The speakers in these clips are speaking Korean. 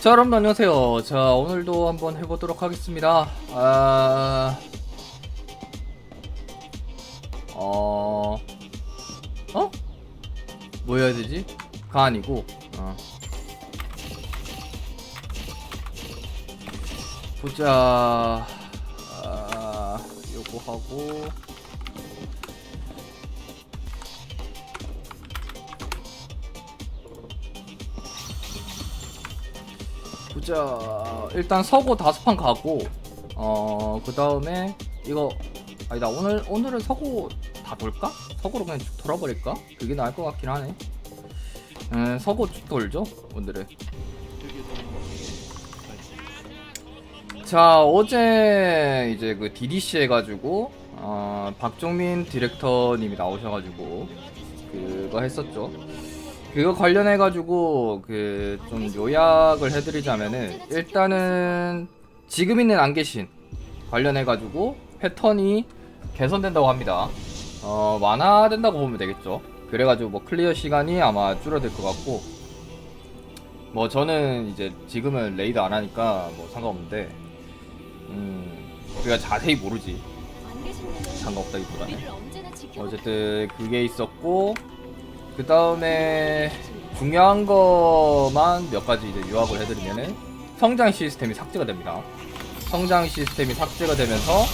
자 여러분 안녕하세요 자 오늘도 한번 해보도록 하겠습니다 아... 어... 어? 뭐 해야 되지? 가 아니고 어. 보자 아... 요거 하고 보자 일단 서고 다섯 판 가고 어 그 다음에 이거 아니다 오늘 오늘은 서고 다 돌까? 서고로 그냥 쭉 돌아버릴까? 그게 나을 것 같긴 하네. 음, 서고 쭉 돌죠 오늘은. 자 어제 이제 그 DDC 해가지고 어, 박종민 디렉터님이 나오셔가지고 그거 했었죠. 그거 관련해가지고 그 좀 요약을 해드리자면은 일단은 지금 있는 안 계신 관련해가지고 패턴이 개선된다고 합니다. 어 완화된다고 보면 되겠죠. 그래가지고 뭐 클리어 시간이 아마 줄어들 것 같고 뭐 저는 이제 지금은 레이드 안 하니까 뭐 상관없는데 음 우리가 자세히 모르지 상관없다기보다는 어쨌든 그게 있었고 그 다음에 중요한 거만 몇 가지 이제 요약을 해드리면은 성장 시스템이 삭제가 됩니다. 성장 시스템이 삭제가 되면서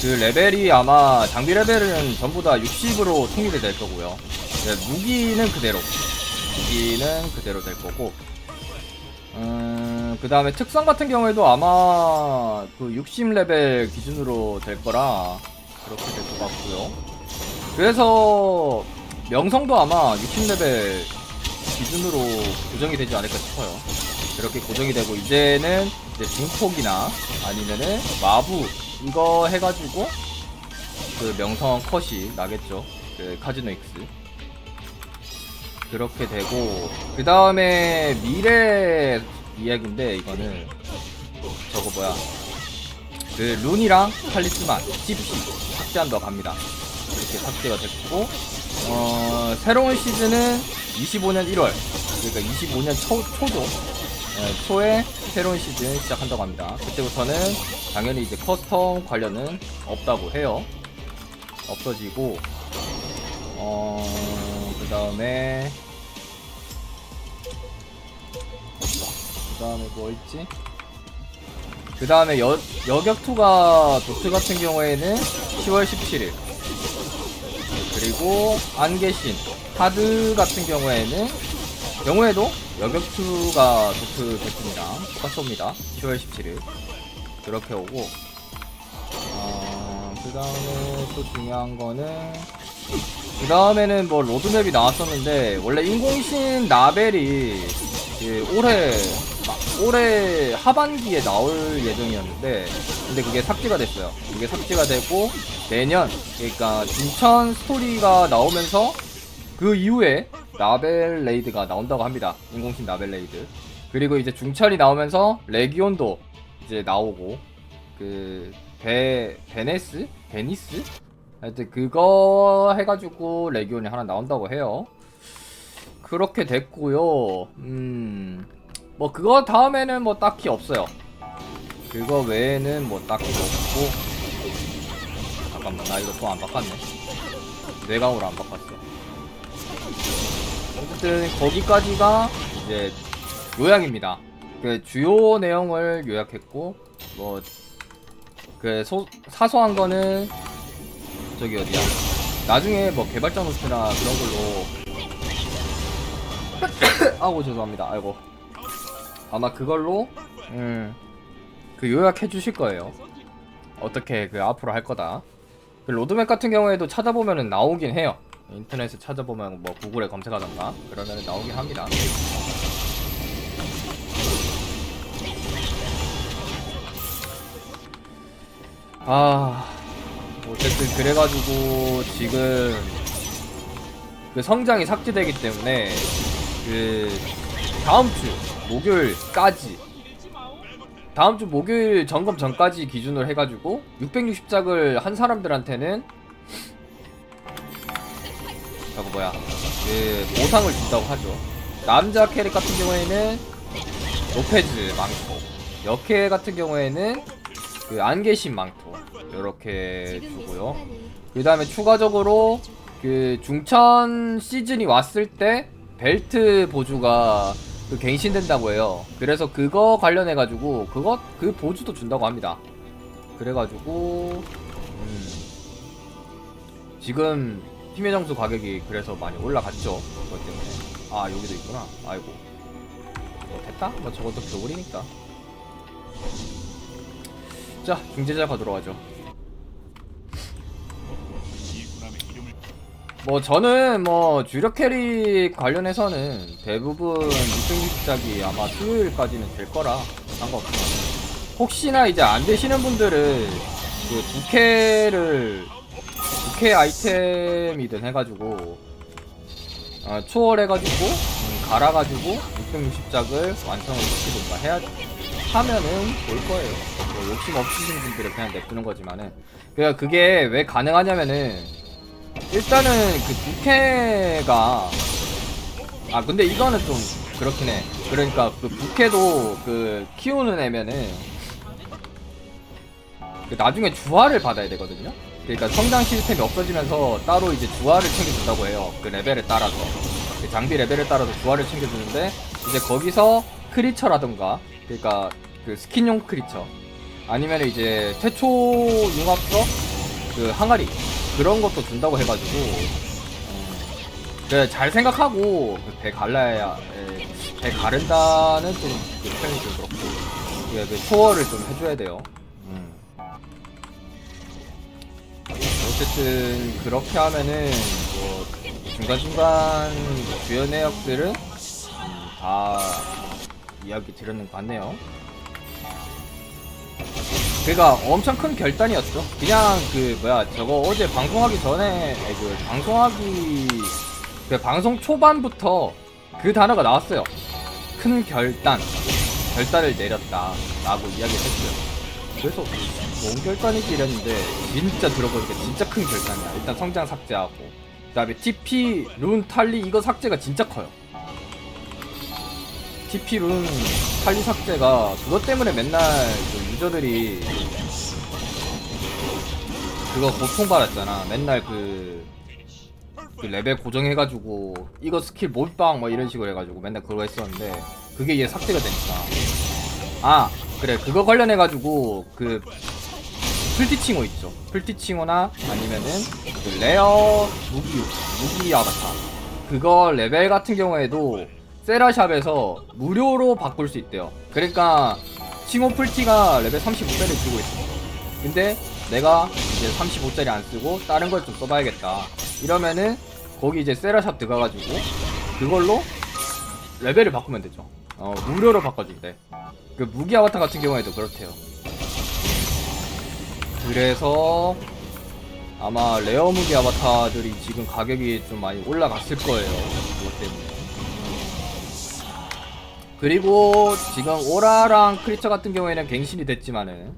그 레벨이 아마 장비 레벨은 전부 다 60으로 통일이 될 거고요. 네, 무기는 그대로 무기는 그대로 될 거고 음, 그 다음에 특성 같은 경우에도 아마 그 60레벨 기준으로 될 거라 그렇게 될 것 같고요. 그래서 명성도 아마 60레벨 기준으로 고정이 되지 않을까 싶어요. 그렇게 고정이 되고 이제는 이제 중폭이나 아니면은 마부 이거 해가지고 그 명성 컷이 나겠죠. 그 카지노 X 그렇게 되고 그 다음에 미래 이야기인데 이거는 저거 뭐야 그 룬이랑 탈리스만 CP 삭제한다고 합니다. 이렇게 삭제가 됐고 어, 새로운 시즌은 25년 1월 그러니까 25년 초, 초죠 예, 초에 새로운 시즌 시작한다고 합니다. 그때부터는 당연히 이제 커스텀 관련은 없다고 해요. 없어지고 어, 그 다음에 그 다음에 뭐 있지? 그 다음에 여격투가 도트 같은 경우에는 10월 17일 그리고 안 계신 하드 같은 경우에는 경우에도 여격투가 도트. 똑같이 옵니다. 10월 17일 그렇게 오고 어, 그 다음에 또 중요한 거는 그 다음에는 뭐 로드맵이 나왔었는데 원래 인공신 나벨이 그 올해 마- 올해 하반기에 나올 예정이었는데 근데 그게 삭제가 됐어요. 그게 삭제가 되고 내년 그러니까 준천 스토리가 나오면서 그 이후에 나벨 레이드가 나온다고 합니다. 인공신 나벨 레이드. 그리고 이제 중철이 나오면서 레기온도 이제 나오고 그 베, 베네스? 베니스? 하여튼 그거 해가지고 레기온이 하나 나온다고 해요. 그렇게 됐고요. 음, 뭐 그거 다음에는 뭐 딱히 없어요. 그거 외에는 뭐 딱히 없고. 잠깐만, 나 이거 또 안 바꿨네. 뇌강으로 안 바꿨어. 어쨌든 거기까지가 이제 요약입니다. 그 주요 내용을 요약했고 뭐 그 사소한 거는 저기 어디야? 나중에 뭐 개발자 노트나 그런 걸로 아고 죄송합니다. 아이고 아마 그걸로 음, 그 요약해 주실 거예요. 어떻게 그 앞으로 할 거다. 그 로드맵 같은 경우에도 찾아보면은 나오긴 해요. 인터넷에 찾아보면 뭐 구글에 검색하던가 그러면 나오긴 합니다. 아 어쨌든 그래가지고 지금 그 성장이 삭제되기 때문에 그 다음 주 목요일까지. 다음 주 목요일 점검 전까지 기준으로 해가지고 660작을 한 사람들한테는 저거 뭐야? 그 보상을 준다고 하죠. 남자 캐릭 같은 경우에는 로페즈 망토 여캐 같은 경우에는 그 안개신 망토 이렇게 주고요. 그 다음에 추가적으로 그 중천 시즌이 왔을 때 벨트 보조가 그 갱신된다고 해요. 그래서 그거 관련해 가지고 그거 그 보조도 준다고 합니다. 그래 가지고 음. 지금 힘의 정수 가격이 그래서 많이 올라갔죠. 그것 때문에. 아 여기도 있구나. 아이고. 뭐 됐다? 뭐 저것도 겨울이니까. 자 중재자 가도록 하죠 뭐 저는 뭐 주력 캐릭 관련해서는 대부분 660작이 아마 수요일까지는 될 거라 상관없어요. 혹시나 이제 안 되시는 분들은 그 부캐를 부캐 아이템이든 해가지고 어, 초월해가지고 음, 갈아가지고 660작을 완성을 시키든가 해야 하면은 될 거예요. 뭐 욕심 없으신 분들은 그냥 냅두는 거지만은 그러니까 그게 왜 가능하냐면은 일단은 그 부캐가 아 근데 이거는 좀 그렇긴 해. 그러니까 그 부캐도 그 키우는 애면은 그 나중에 주화를 받아야 되거든요. 그러니까 성장 시스템이 없어지면서 따로 이제 주화를 챙겨준다고 해요. 그 레벨에 따라서 그 장비 레벨에 따라서 주화를 챙겨주는데 이제 거기서 크리처라던가 그러니까 그 스킨용 크리처 아니면 이제 태초 융합석 그 항아리 그런 것도 준다고 해가지고 잘 생각하고 그배 갈라야 에, 배 가른다는 좀 그 표현이 좀 그렇고 예, 그 초월을 좀 해줘야 돼요. 음. 어쨌든 그렇게 하면은 뭐 중간중간 주요 내역들은 음, 다 이야기 드렸는 것 같네요. 그가 엄청 큰 결단이었죠. 그냥 그 뭐야 저거 어제 방송하기 전에 그 방송하기 그 방송 초반부터 그 단어가 나왔어요. 큰 결단, 결단을 내렸다라고 이야기를 했어요. 그래서 뭔 결단이지 이랬는데 진짜 들어보니까 진짜 큰 결단이야. 일단 성장 삭제하고 그다음에 TP 룬 탈리 이거 삭제가 진짜 커요. TP 룬 탈리 삭제가 그것 때문에 맨날 그 유저들이 그거 고통받았잖아. 맨날 그, 그 레벨 고정해가지고 이거 스킬 몰빵 뭐 이런 식으로 해가지고 맨날 그거 했었는데 그게 이제 삭제가 되니까 아 그래 그거 관련해가지고 그 풀티칭호 있죠. 풀티칭호나 아니면은 그 레어 무기 무기 아바타 그거 레벨 같은 경우에도 세라샵에서 무료로 바꿀 수 있대요. 그러니까 칭호 풀티가 레벨 35짜리 주고 있어. 근데 내가 이제 35짜리 안 쓰고 다른 걸 좀 써봐야겠다. 이러면은 거기 이제 세라샵 들어가가지고 그걸로 레벨을 바꾸면 되죠. 어 무료로 바꿔준대. 그 무기 아바타 같은 경우에도 그렇대요. 그래서 아마 레어 무기 아바타들이 지금 가격이 좀 많이 올라갔을 거예요. 그것 때문에. 그리고 지금 오라랑 크리처 같은 경우에는 갱신이 됐지만은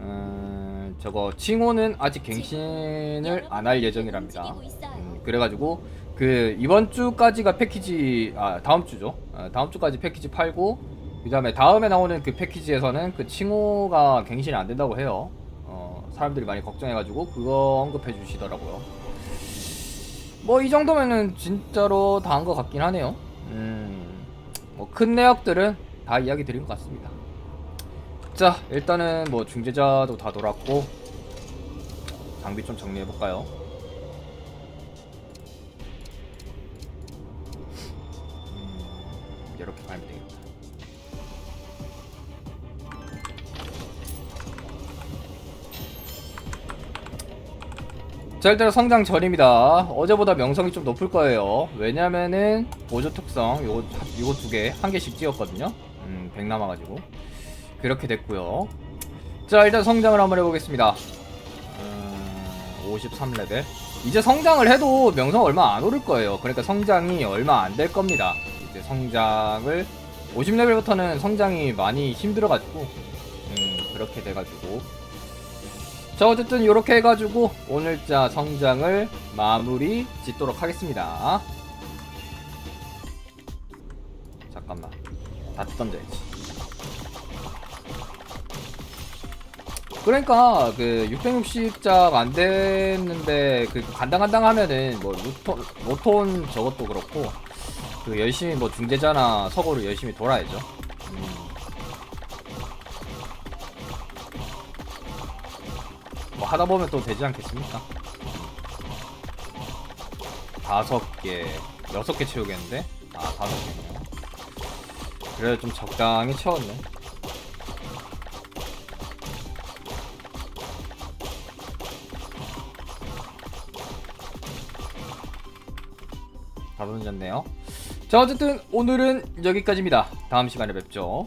음, 저거 칭호는 아직 갱신을 안 할 예정이랍니다. 음, 그래가지고 그 이번 주까지가 패키지 아 다음 주죠. 아, 다음 주까지 패키지 팔고 그 다음에 다음에 나오는 그 패키지에서는 그 칭호가 갱신이 안 된다고 해요. 어, 사람들이 많이 걱정해가지고 그거 언급해 주시더라고요. 뭐 이 정도면은 진짜로 다 한 것 같긴 하네요. 음, 뭐 큰 내역들은 다 이야기 드린 것 같습니다. 자, 일단은 뭐 중재자도 다 돌았고 장비 좀 정리해 볼까요? 음, 이렇게 가면 되겠다. 자 일단 성장 전입니다 어제보다 명성이 좀 높을 거예요 왜냐면은 보조 특성 요거 요거 두 개 한 개씩 찍었거든요. 음 100 남아 가지고. 그렇게 됐고요. 자 일단 성장을 한번 해 보겠습니다. 음, 53레벨. 이제 성장을 해도 명성 얼마 안 오를 거예요. 그러니까 성장이 얼마 안 될 겁니다. 이제 성장을 50레벨부터는 성장이 많이 힘들어 가지고 음 그렇게 돼 가지고. 자 어쨌든 이렇게 해가지고 오늘자 성장을 마무리 짓도록 하겠습니다 다 던져야지. 그러니까 그 660작 안 됐는데 그 간당간당 하면은 뭐 루톤 로톤 저것도 그렇고 그 열심히 뭐 중재자나 서고를 열심히 돌아야죠. 음. 뭐 하다 보면 또 되지 않겠습니까? 다섯 개, 여섯 개 채우겠는데? 아 다섯 개네요. 그래 좀 적당히 채웠네. 다 던졌네요. 자 어쨌든 오늘은 여기까지입니다. 다음 시간에 뵙죠.